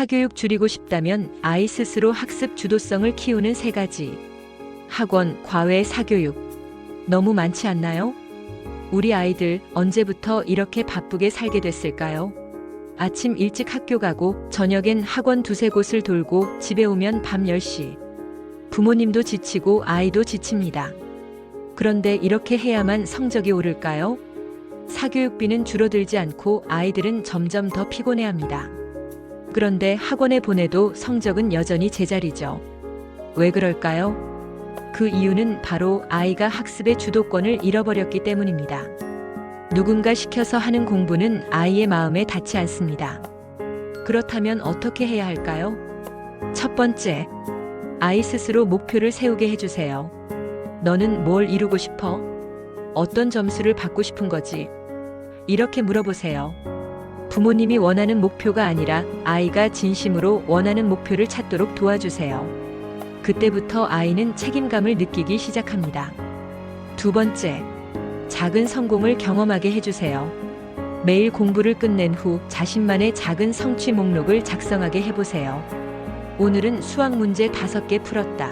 사교육 줄이고 싶다면 아이 스스로 학습 주도성을 키우는 세 가지. 학원, 과외, 사교육. 너무 많지 않나요? 우리 아이들 언제부터 이렇게 바쁘게 살게 됐을까요? 아침 일찍 학교 가고 저녁엔 학원 두세 곳을 돌고 집에 오면 밤 10시. 부모님도 지치고 아이도 지칩니다. 그런데 이렇게 해야만 성적이 오를까요? 사교육비는 줄어들지 않고 아이들은 점점 더 피곤해 합니다. 그런데 학원에 보내도 성적은 여전히 제자리죠. 왜 그럴까요? 그 이유는 바로 아이가 학습의 주도권을 잃어버렸기 때문입니다. 누군가 시켜서 하는 공부는 아이의 마음에 닿지 않습니다. 그렇다면 어떻게 해야 할까요? 첫 번째, 아이 스스로 목표를 세우게 해주세요. 너는 뭘 이루고 싶어? 어떤 점수를 받고 싶은 거지? 이렇게 물어보세요. 부모님이 원하는 목표가 아니라 아이가 진심으로 원하는 목표를 찾도록 도와주세요. 그때부터 아이는 책임감을 느끼기 시작합니다. 두 번째, 작은 성공을 경험하게 해주세요. 매일 공부를 끝낸 후 자신만의 작은 성취 목록을 작성하게 해보세요. 오늘은 수학 문제 5개 풀었다.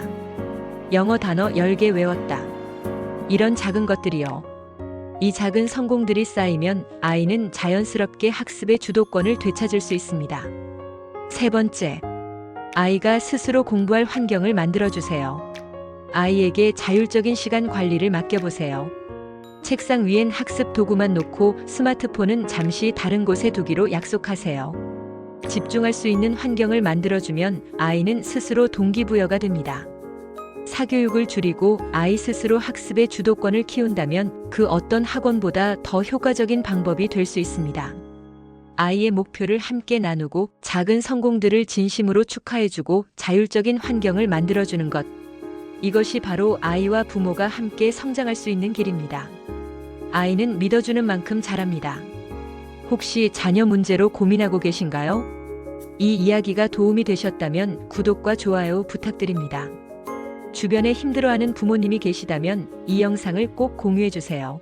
영어 단어 10개 외웠다. 이런 작은 것들이요. 이 작은 성공들이 쌓이면 아이는 자연스럽게 학습의 주도권을 되찾을 수 있습니다. 세 번째, 아이가 스스로 공부할 환경을 만들어주세요. 아이에게 자율적인 시간 관리를 맡겨보세요. 책상 위엔 학습 도구만 놓고 스마트폰은 잠시 다른 곳에 두기로 약속하세요. 집중할 수 있는 환경을 만들어주면 아이는 스스로 동기부여가 됩니다. 사교육을 줄이고 아이 스스로 학습의 주도권을 키운다면 그 어떤 학원보다 더 효과적인 방법이 될 수 있습니다. 아이의 목표를 함께 나누고 작은 성공들을 진심으로 축하해주고 자율적인 환경을 만들어주는 것. 이것이 바로 아이와 부모가 함께 성장할 수 있는 길입니다. 아이는 믿어주는 만큼 잘합니다. 혹시 자녀 문제로 고민하고 계신가요? 이 이야기가 도움이 되셨다면 구독과 좋아요 부탁드립니다. 주변에 힘들어하는 부모님이 계시다면 이 영상을 꼭 공유해 주세요.